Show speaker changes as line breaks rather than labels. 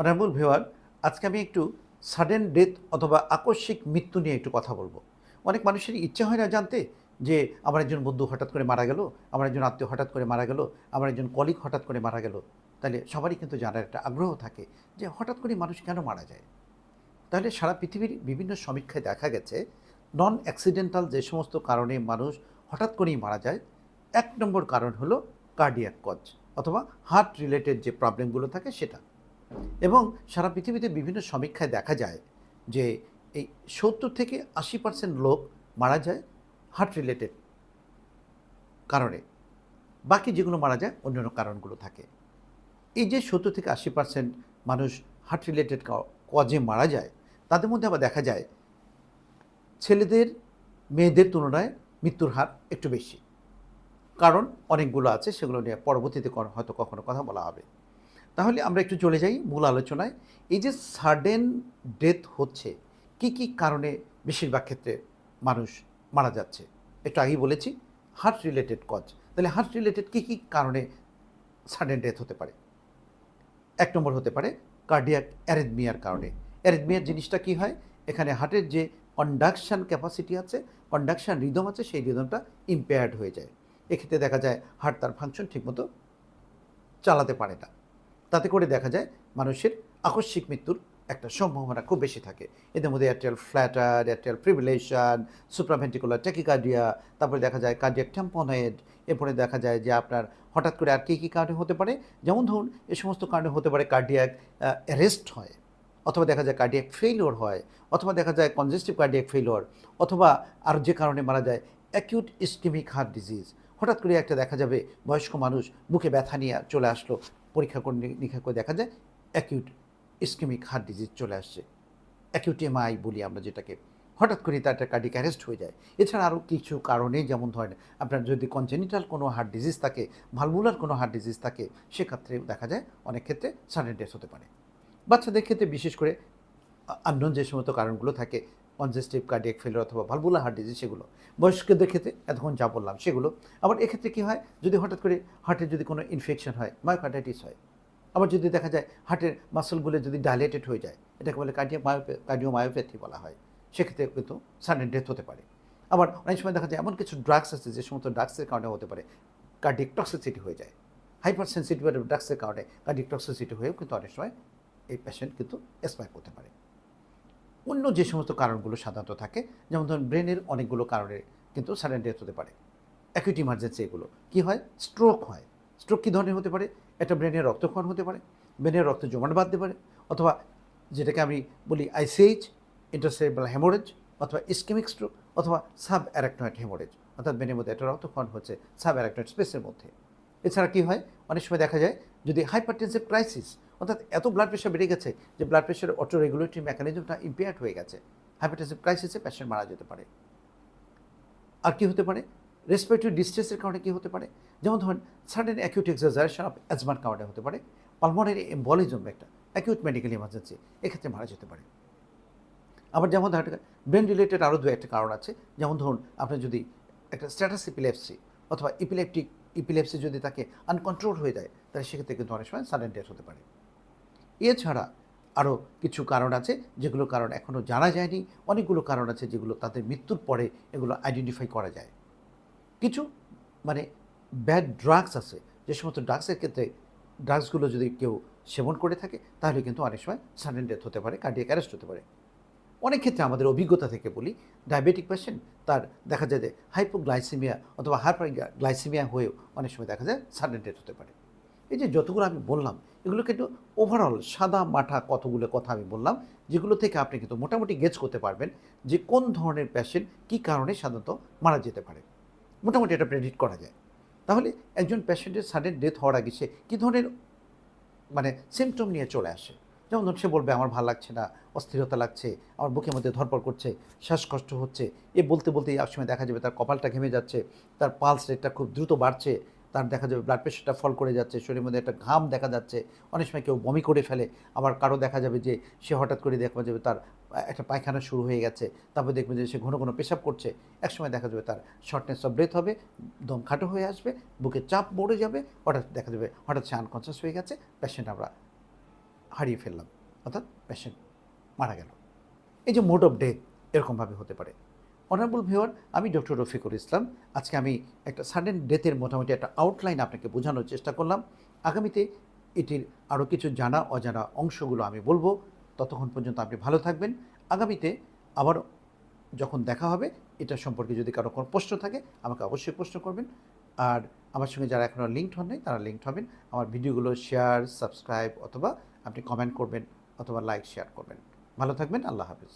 Honourable ভিওয়ার আজকে আমি একটু সাডেন ডেথ অথবা আকস্মিক মৃত্যু নিয়ে একটু কথা বলব। অনেক মানুষের ইচ্ছা হয় না জানতে যে আমার একজন বন্ধু হঠাৎ করে মারা গেল, আমার একজন আত্মীয় হঠাৎ করে মারা গেল, আমার একজন কলিগ হঠাৎ করে মারা গেল। তাহলে সবারই কিন্তু জানার একটা আগ্রহ থাকে যে হঠাৎ করে মানুষ কেন মারা যায়? তাহলে সারা পৃথিবীর বিভিন্ন সমীক্ষায় দেখা গেছে নন অ্যাক্সিডেন্টাল যে সমস্ত কারণে মানুষ হঠাৎ করেই মারা যায়, এক নম্বর কারণ হলো কার্ডিয়াক কজ অথবা হার্ট রিলেটেড যে প্রবলেমগুলো থাকে সেটা। এবং সারা পৃথিবীতে বিভিন্ন সমীক্ষায় দেখা যায় যে এই সত্তর থেকে আশি পার্সেন্ট লোক মারা যায় হার্ট রিলেটেড কারণে। বাকি যেগুলো মারা যায় অন্যান্য কারণগুলো থাকে। এই যে সত্তর থেকে আশি পার্সেন্ট মানুষ হার্ট রিলেটেড কজে মারা যায়, তাদের মধ্যে আবার দেখা যায় ছেলেদের, মেয়েদের তুলনায় মৃত্যুর হার একটু বেশি। কারণ অনেকগুলো আছে, সেগুলো নিয়ে পরবর্তীতে হয়তো কখনো কথা বলা হবে। তাহলে আমরা একটু চলে যাই মূল আলোচনায়। এই যে সাডেন ডেথ হচ্ছে, কি কি কারণে বেশিরভাগ ক্ষেত্রে মানুষ মারা যাচ্ছে? একটু আগেই বলেছি হার্ট রিলেটেড কজ তাহলে হার্ট রিলেটেড কী কী কারণে সাডেন ডেথ হতে পারে? এক নম্বর হতে পারে কার্ডিয়াক অ্যারিথমিয়ার কারণে। অ্যারিথমিয়ার জিনিসটা কি হয়? এখানে হার্টের যে কন্ডাকশন ক্যাপাসিটি আছে কন্ডাকশান রিদম আছে, সেই রিদমটা ইম্পেয়ার্ড হয়ে যায়। এক্ষেত্রে দেখা যায় হার্ট তার ফাংশন ঠিকমতো চালাতে পারে না। তাতে করে দেখা যায় মানুষের আকস্মিক মৃত্যুর একটা সম্ভাবনা খুব বেশি থাকে। এদের মধ্যে atrial flutter atrial fibrillation supraventricular tachycardia তারপরে দেখা যায় কার্ডিয়াক ট্যাম্পনেড এরপরে দেখা যায় যে আপনার হঠাৎ করে আর কী কী কারণে হতে পারে? যেমন ধরুন, এ সমস্ত কারণে হতে পারে কার্ডিয়াক অ্যারেস্ট হয়, অথবা দেখা যায় কার্ডিয়াক ফেইলিওর হয়, অথবা দেখা যায় কনজেস্টিভ কার্ডিয়াক ফেইলিওর অথবা আর যে কারণে মারা যায় অ্যাকিউট ইস্কেমিক হার্ট ডিজিজ হঠাৎ করে একটা দেখা যাবে বয়স্ক মানুষ বুকে ব্যথা নিয়ে চলে আসলো পরীক্ষা করে নিরীক্ষা করে দেখা যায় অ্যাকিউট ইস্কেমিক হার্ট ডিজিজ চলে আসছে। অ্যাকিউট এমআই বলি আমরা যেটাকে। হঠাৎ করে তার একটা কার্ডিক অ্যারেস্ট হয়ে যায়। এছাড়া আরও কিছু কারণে যেমন ধরেন আপনার যদি কনজেনিটাল কোনো হার্ট ডিজিজ থাকে ভালভুলার কোনো হার্ট ডিজিজ থাকে, সেক্ষেত্রে দেখা যায় অনেক ক্ষেত্রে সাডেন ডেথ হতে পারে। বাচ্চাদের ক্ষেত্রে বিশেষ করে আননোন যে সমস্ত কারণগুলো থাকে কনজেস্টিভ কার্ডিয়াক ফেলিওর অথবা ভালভুলা হার্ট ডিজিজ সেগুলো। বয়স্কদের ক্ষেত্রে এতক্ষণ যা বললাম সেগুলো। আবার এক্ষেত্রে কী হয়? যদি হঠাৎ করে হার্টের যদি কোনো ইনফেকশন হয় মায়োকার্ডাইটিস হয়, আবার যদি দেখা যায় হার্টের মাসলগুলো যদি ডাইলেটেড হয়ে যায়, এটাকে বলে কার্ডিয়া মায়োপে কার্ডিও মায়োপ্যাথি বলা হয়। সেক্ষেত্রে কিন্তু সাডেন ডেথ হতে পারে। আবার অনেক সময় দেখা যায় এমন কিছু ড্রাগস আছে যে সমস্ত ড্রাগসের কারণে হতে পারে কার্ডিক টক্সিসিটি হয়ে যায়। হাইপার সেন্সিটিভ ড্রাগসের কারণে কার্ডিক টক্সিসিটি হয়েও কিন্তু অনেক সময় এই পেশেন্ট কিন্তু এক্সপায়ার করতে পারে। অন্য যে সমস্ত কারণগুলো সাধারণত থাকে, যেমন ধরুন ব্রেনের অনেকগুলো কারণে কিন্তু সাডেন ডেথ হতে পারে। অ্যাকিউট ইমার্জেন্সি এগুলো। কী হয়? স্ট্রোক হয়। স্ট্রোক কী ধরনের হতে পারে? এটা ব্রেনের রক্তক্ষরণ হতে পারে। ব্রেনের রক্ত জমাট বাঁধতে পারে। অথবা যেটাকে আমি বলি আইসিএইচ ইন্টারসেবল হেমোরেজ অথবা ইস্কেমিক স্ট্রোক অথবা সাব অ্যারাকনয়েড হেমোরেজ অর্থাৎ ব্রেনের মধ্যে একটা রক্তক্ষরণ হচ্ছে সাব অ্যারাকনয়েড স্পেসের মধ্যে। এছাড়া কী হয়? অনেক সময় দেখা যায় যদি হাইপারটেনসিভ ক্রাইসিস অর্থাৎ এত ব্লাড প্রেশার বেড়ে গেছে যে ব্লাড প্রেশারের অটো রেগুলেটরি মেকানিজমটা ইম্পেয়ার্ড হয়ে গেছে। হাইপারটেনসিভ ক্রাইসিসে পেশেন্ট মারা যেতে পারে। আর কি হতে পারে? রেসপিরেটরি ডিস্ট্রেসের কারণে কি হতে পারে? যেমন ধরুন সাডেন অ্যাকিউট এক্সাজারেশন অফ অ্যাজমার কারণে হতে পারে। পালমোনারি এম্বলিজম একটা অ্যাকিউট মেডিকেল ইমার্জেন্সি এক্ষেত্রে মারা যেতে পারে। আবার যেমন ধরেন ব্রেন রিলেটেড আরও দু একটা কারণ আছে। যেমন ধরুন, আপনি যদি একটা স্ট্যাটাস ইপিলেপসি অথবা ইপিলেপটিক ইপিলেপসি যদি তাকে আনকন্ট্রোল হয়ে যায়, তাহলে সেক্ষেত্রে কিন্তু অনেক সময় সাডেন ডেথ হতে পারে। এছাড়া আরও কিছু কারণ আছে, যেগুলো কারণ এখনও জানা যায়নি, অনেকগুলো কারণ আছে যেগুলো তাদের মৃত্যুর পরে এগুলো আইডেন্টিফাই করা যায়। কিছু মানে ব্যাড ড্রাগস আছে, যে সমস্ত ড্রাগসের ক্ষেত্রে ড্রাগসগুলো যদি কেউ সেবন করে থাকে, তাহলে কিন্তু অনেক সময় সাডেন ডেথ হতে পারে কার্ডিয়াক অ্যারেস্ট হতে পারে। অনেক ক্ষেত্রে আমাদের অভিজ্ঞতা থেকে বলি ডায়াবেটিক পেশেন্ট তার দেখা যায় যে হাইপোগ্লাইসিমিয়া অথবা হাইপার গ্লাইসিমিয়া হয়েও অনেক সময় দেখা যায় সাডেন ডেথ হতে পারে। এই যে যতগুলো আমি বললাম, এগুলো কিন্তু ওভারঅল সাদা মাঠা কতগুলো কথা আমি বললাম, যেগুলো থেকে আপনি কিন্তু মোটামুটি গেজ করতে পারবেন যে কোন ধরনের পেশেন্ট কী কারণে সাধারণত মারা যেতে পারে। মোটামুটি এটা প্রেডিক্ট করা যায়। তাহলে একজন পেশেন্টের সাডেন ডেথ হওয়ার আগে সে কী ধরনের মানে সিমটম নিয়ে চলে আসে? যেমন ধরুন সে বলবে, আমার ভালো লাগছে না, অস্থিরতা লাগছে, আমার বুকের মধ্যে ধরপড় করছে, শ্বাসকষ্ট হচ্ছে। এ বলতে বলতে এক সময় দেখা যাবে তার কপালটা ঘেমে যাচ্ছে, তার পালস রেটটা খুব দ্রুত বাড়ছে, তার দেখা যাবে ব্লাড প্রেশারটা ফল করে যাচ্ছে, শরীরের মধ্যে একটা ঘাম দেখা যাচ্ছে, অনেক সময় কেউ বমি করে ফেলে, আবার কারও দেখা যাবে যে সে হঠাৎ করে দেখা যাবে তার, একটা পায়খানা শুরু হয়ে গেছে, তারপর দেখবে যে সে ঘন ঘন পেশাব করছে একসময় দেখা যাবে তার শর্টনেস অফ ব্রেথ হবে, দম খাটো হয়ে আসবে বুকে চাপ পড়ে যাবে, হঠাৎ দেখা যাবে, হঠাৎ সে আনকনসিয়াস হয়ে গেছে পেশেন্ট আমরা হারিয়ে ফেললাম। অর্থাৎ পেশেন্ট মারা গেল। এই যে মোড অফ ডেথ এরকমভাবে হতে পারে। অনারেবল ভিওয়ার আমি ডক্টর রফিকুল ইসলাম। আজকে আমি একটা সাডেন ডেথের মোটামুটি একটা আউটলাইন আপনাকে বোঝানোর চেষ্টা করলাম। আগামীতে এটির আরও কিছু জানা, অজানা অংশগুলো আমি বলব। ততক্ষণ পর্যন্ত আপনি ভালো থাকবেন। আগামীতে আবার যখন দেখা হবে, এটা সম্পর্কে যদি কারও কোনো প্রশ্ন থাকে, আমাকে অবশ্যই প্রশ্ন করবেন। আর আমার সঙ্গে যারা এখনও লিঙ্কড হন নাই তারা লিঙ্কড হবেন। আমার ভিডিওগুলো শেয়ার সাবস্ক্রাইব অথবা আপনি কমেন্ট করবেন অথবা লাইক শেয়ার করবেন। ভালো থাকবেন আল্লাহ হাফিজ।